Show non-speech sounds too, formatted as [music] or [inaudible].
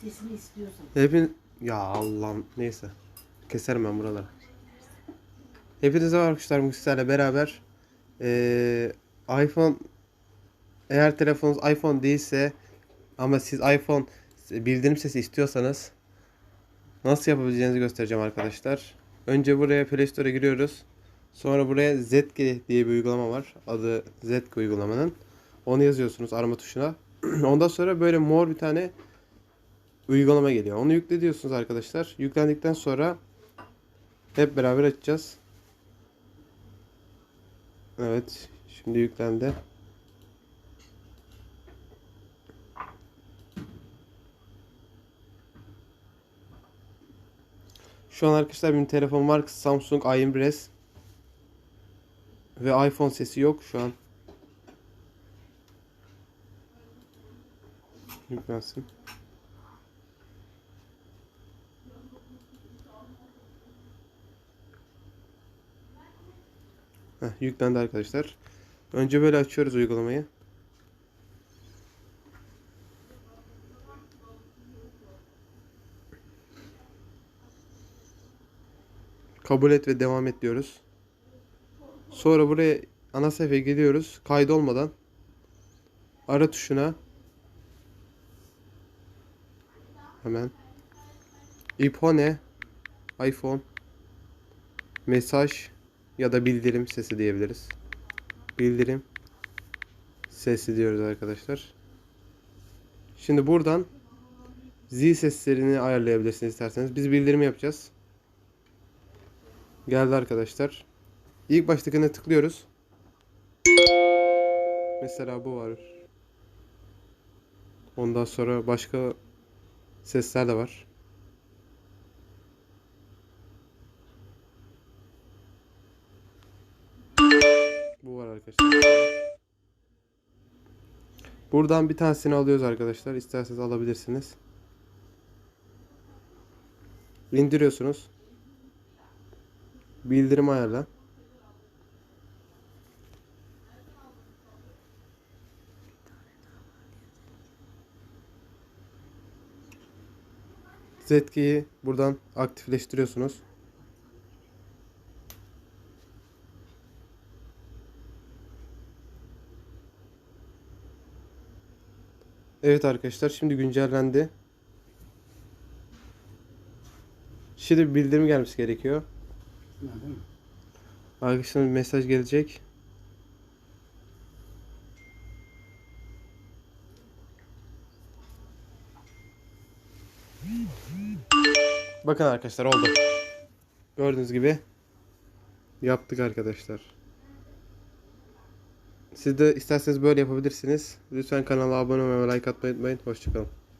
Sesini istiyorsan. Hepin ya Allah'ım neyse. Keserim ben buraları. Hepinize merhaba arkadaşlar bugün beraber eee, iPhone eğer telefonunuz iPhone değilse ama siz iPhone bildirim sesi istiyorsanız nasıl yapabileceğinizi göstereceğim arkadaşlar. Önce buraya Play Store'a giriyoruz. Sonra buraya Zetki diye bir uygulama var. Adı Zetki uygulamanın. Onu yazıyorsunuz arama tuşuna. [clears throat] Ondan sonra böyle mor bir tane uygulama geliyor. Onu yükle diyorsunuz arkadaşlar. Yüklendikten sonra hep beraber açacağız. Evet. Şimdi yüklendi. Şu an arkadaşlar benim telefon var. Samsung A21s. Ve iPhone sesi yok şu an. Yüklensin. Heh, yüklendi arkadaşlar. Önce böyle açıyoruz uygulamayı. Kabul et ve devam et diyoruz. Sonra buraya ana sayfaya geliyoruz. Kaydolmadan ara tuşuna hemen iPhone iPhone mesaj ya da bildirim sesi diyebiliriz. Bildirim sesi diyoruz arkadaşlar. Şimdi buradan Z seslerini ayarlayabilirsiniz isterseniz. Biz bildirim yapacağız. Geldi arkadaşlar. İlk baştakine tıklıyoruz. Mesela bu var. Ondan sonra başka sesler de var. Bu var arkadaşlar. Buradan bir tanesini alıyoruz arkadaşlar. İsterseniz alabilirsiniz. İndiriyorsunuz. Bildirim ayarla. Zetki'yi buradan aktifleştiriyorsunuz. Evet arkadaşlar şimdi güncellendi. Şimdi bir bildirim gelmesi gerekiyor. Arkadaşlar bir mesaj gelecek. Bakın arkadaşlar oldu. Gördüğünüz gibi yaptık arkadaşlar. Siz de isterseniz böyle yapabilirsiniz. Lütfen kanala abone olmayı ve like atmayı unutmayın. Hoşçakalın.